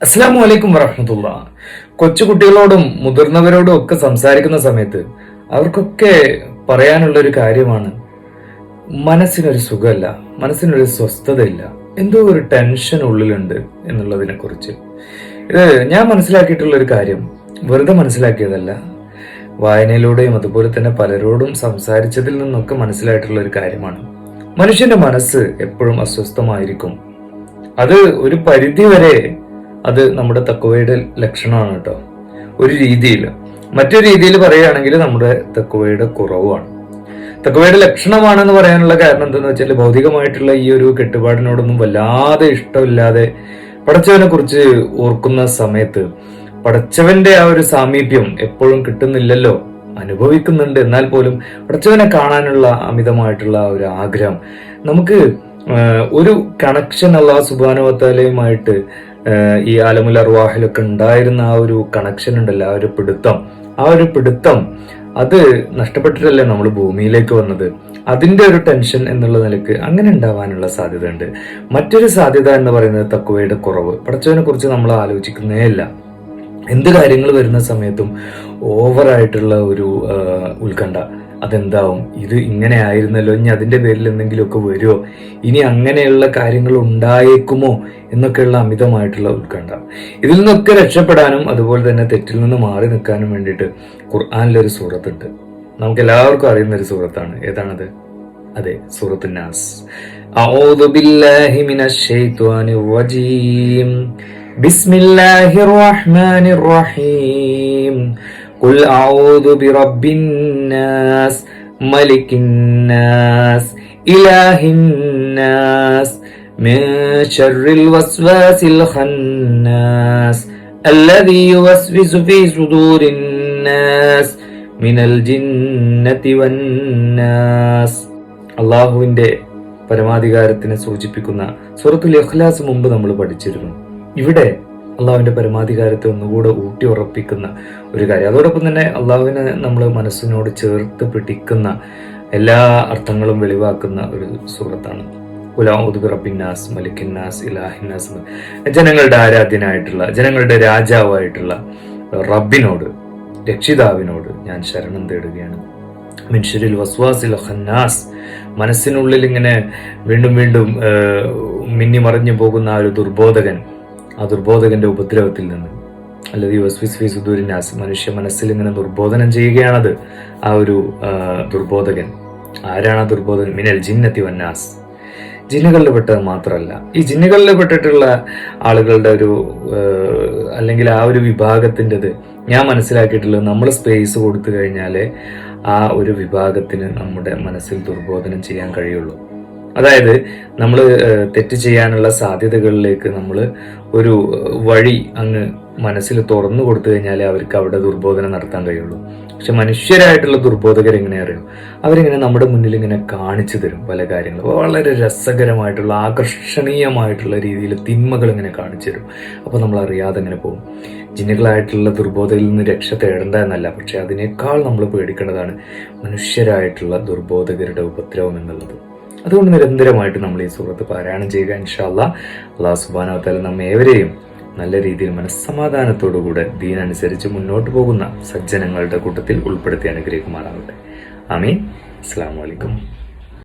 അസ്സാം വലൈക്കും വറഹമത്തുള്ള. കൊച്ചുകുട്ടികളോടും മുതിർന്നവരോടും ഒക്കെ സംസാരിക്കുന്ന സമയത്ത് അവർക്കൊക്കെ പറയാനുള്ള ഒരു കാര്യമാണ് മനസ്സിനൊരു സുഖമല്ല മനസ്സിനൊരു സ്വസ്ഥതയില്ല എന്തോ ഒരു ടെൻഷൻ ഉള്ളിലുണ്ട് എന്നുള്ളതിനെ കുറിച്ച് ഇത് ഞാൻ മനസ്സിലാക്കിയിട്ടുള്ള ഒരു കാര്യം വെറുതെ മനസ്സിലാക്കിയതല്ല വായനയിലൂടെയും അതുപോലെ തന്നെ പലരോടും സംസാരിച്ചതിൽ നിന്നൊക്കെ മനസ്സിലായിട്ടുള്ള ഒരു കാര്യമാണ്. മനുഷ്യന്റെ മനസ്സ് എപ്പോഴും അസ്വസ്ഥമായിരിക്കും. അത് ഒരു പരിധി വരെ അത് നമ്മുടെ തക്കവയുടെ ലക്ഷണമാണ് കേട്ടോ. ഒരു രീതിയിൽ. മറ്റൊരു രീതിയിൽ പറയുകയാണെങ്കിൽ നമ്മുടെ തക്കവയുടെ കുറവാണ്. തക്കവയുടെ ലക്ഷണമാണെന്ന് പറയാനുള്ള കാരണം എന്താണെന്ന് വെച്ചാൽ ഭൗതികമായിട്ടുള്ള ഈ ഒരു കെട്ടുപാടിനോടൊന്നും വല്ലാതെ ഇഷ്ടമില്ലാതെ പടച്ചവനെ കുറിച്ച് ഓർക്കുന്ന സമയത്ത് പടച്ചവന്റെ ആ ഒരു സാമീപ്യം എപ്പോഴും കിട്ടുന്നില്ലല്ലോ. അനുഭവിക്കുന്നുണ്ട്. എന്നാൽ പോലും പടച്ചവനെ കാണാനുള്ള അമിതമായിട്ടുള്ള ഒരു ആഗ്രഹം നമുക്ക് ഒരു കണക്ഷൻ അള്ളാഹു സുബാനുവത്താലയുമായിട്ട് ഈ ആലമുൽ അർവാഹിലൊക്കെ ഉണ്ടായിരുന്ന ആ ഒരു കണക്ഷൻ ഉണ്ടല്ലോ ആ ഒരു പിടുത്തം. ആ ഒരു പിടുത്തം അത് നഷ്ടപ്പെട്ടിട്ടല്ലേ നമ്മൾ ഭൂമിയിലേക്ക് വന്നത്? അതിന്റെ ഒരു ടെൻഷൻ എന്നുള്ള നിലയ്ക്ക് അങ്ങനെ ഉണ്ടാവാനുള്ള സാധ്യതയുണ്ട്. മറ്റൊരു സാധ്യത എന്ന് പറയുന്നത് തക്കുവയുടെ കുറവ്. പടച്ചവനെ കുറിച്ച് നമ്മൾ ആലോചിക്കുന്നേ ഇല്ല. എന്ത് കാര്യങ്ങൾ വരുന്ന സമയത്തും ഓവറായിട്ടുള്ള ഒരു ആ, ഉത്കണ്ഠ അതെന്താവും ഇത് ഇങ്ങനെ ആയിരുന്നല്ലോ ഇനി അതിന്റെ പേരിൽ എന്തെങ്കിലുമൊക്കെ വരുമോ ഇനി അങ്ങനെയുള്ള കാര്യങ്ങൾ ഉണ്ടായേക്കുമോ എന്നൊക്കെയുള്ള അമിതമായിട്ടുള്ള ഉത്കണ്ഠ ഇതിൽ നിന്നൊക്കെ രക്ഷപ്പെടാനും അതുപോലെ തന്നെ തെറ്റിൽ നിന്ന് മാറി നിൽക്കാനും വേണ്ടിയിട്ട് ഖുർആാനിലൊരു സൂറത്തുണ്ട് നമുക്ക് എല്ലാവർക്കും അറിയുന്ന ഒരു സൂറത്താണ് ഏതാണത് അതെ സൂറത്ത് നാസ് أعوذ بالله من الشيطان الرجيم بسم الله الرحمن الرحيم قل أعوذ برب الناس ملك الناس إله الناس من شر الوسواس الخناس الذي يوسوس في صدور الناس من الجنة والناس അള്ളാഹുവിന്റെ പരമാധികാരത്തിനെ സൂചിപ്പിക്കുന്ന സൂറത്തുൽ ഇഖ്ലാസ് മുമ്പ് നമ്മൾ പഠിച്ചിരുന്നു ഇവിടെ അള്ളാഹുവിന്റെ പരമാധികാരത്തെ ഒന്നുകൂടെ ഊട്ടി ഉറപ്പിക്കുന്ന ഒരു കാര്യം. അതോടൊപ്പം തന്നെ അള്ളാഹുവിനെ നമ്മൾ മനസ്സിനോട് ചേർത്ത് പിടിക്കുന്ന എല്ലാ അർത്ഥങ്ങളും വെളിവാക്കുന്ന ഒരു സൂറത്താണ്. ഉലാഉദ് റബ്ബിന്നാസ് മലിക്കിന്നാസ് ഇലാഹിന്നാസ് ജനങ്ങളുടെ ആരാധ്യനായിട്ടുള്ള ജനങ്ങളുടെ രാജാവായിട്ടുള്ള റബ്ബിനോട് രക്ഷിതാവിനോട് ഞാൻ ശരണം തേടുകയാണ്. മനുഷ്യരിൽ വസ്വാസിൽ ഖന്നാസ്. മനസ്സിനുള്ളിൽ ഇങ്ങനെ വീണ്ടും വീണ്ടും മിന്നിമറിഞ്ഞു മിന്നി മറിഞ്ഞു പോകുന്ന ആ ഒരു ദുർബോധകൻ ആ ദുർബോധകന്റെ ഉപദ്രവത്തിൽ നിന്ന്. അല്ലാതെ വി ഫി സുദൂരിനാസ് മനുഷ്യ മനസ്സിൽ ഇങ്ങനെ ദുർബോധനം ചെയ്യുകയാണത് ആ ഒരു ദുർബോധകൻ. ആരാണ് ആ ദുർബോധകൻ? മിനൽ ജിന്നത്തി വന്നാസ് ജിന്നുകളിൽ പെട്ടത് മാത്രമല്ല. ഈ ജിന്നുകളിൽ പെട്ടിട്ടുള്ള ആളുകളുടെ ഒരു അല്ലെങ്കിൽ ആ ഒരു വിഭാഗത്തിന്റെത് ഞാൻ മനസ്സിലാക്കിയിട്ടുള്ളത് നമ്മൾ സ്പേസ് കൊടുത്തു കഴിഞ്ഞാൽ ആ ഒരു വിഭാഗത്തിന് നമ്മുടെ മനസ്സിൽ ദുർബോധനം ചെയ്യാൻ കഴിയുള്ളൂ. അതായത് നമ്മൾ തെറ്റ് ചെയ്യാനുള്ള സാധ്യതകളിലേക്ക് നമ്മൾ ഒരു വഴി അങ്ങ് മനസ്സിൽ തുറന്നു കൊടുത്തു കഴിഞ്ഞാൽ അവർക്ക് അവിടെ ദുർബോധനം നടത്താൻ കഴിയുള്ളൂ. പക്ഷെ മനുഷ്യരായിട്ടുള്ള ദുർബോധകർ എങ്ങനെ അറിയും? അവരിങ്ങനെ നമ്മുടെ മുന്നിൽ ഇങ്ങനെ കാണിച്ചു തരും പല കാര്യങ്ങളും. വളരെ രസകരമായിട്ടുള്ള ആകർഷണീയമായിട്ടുള്ള രീതിയിൽ തിന്മകൾ ഇങ്ങനെ കാണിച്ചു തരും. അപ്പോൾ നമ്മൾ അറിയാതെ ഇങ്ങനെ പോകും. ജിന്നുകളായിട്ടുള്ള ദുർബോധയിൽ നിന്ന് രക്ഷ തേടേണ്ട എന്നല്ല. പക്ഷെ അതിനേക്കാൾ നമ്മൾ പേടിക്കേണ്ടതാണ് മനുഷ്യരായിട്ടുള്ള ദുർബോധകരുടെ ഉപദ്രവം എന്നുള്ളത്. അതുകൊണ്ട് നിരന്തരമായിട്ട് നമ്മൾ ഈ സുഹൃത്ത് പാരായണം ചെയ്യുക. ഇൻഷാല്ല അള്ളാഹു സുബാനോത്തല നമ്മെ ഏവരെയും നല്ല രീതിയിൽ മനസ്സമാധാനത്തോടുകൂടെ ദീനനുസരിച്ച് മുന്നോട്ട് പോകുന്ന സജ്ജനങ്ങളുടെ കൂട്ടത്തിൽ ഉൾപ്പെടുത്തി അനുഗ്രഹിക്കുമാറാവട്ടെ അമീൻ അസ്സാം വലൈക്കും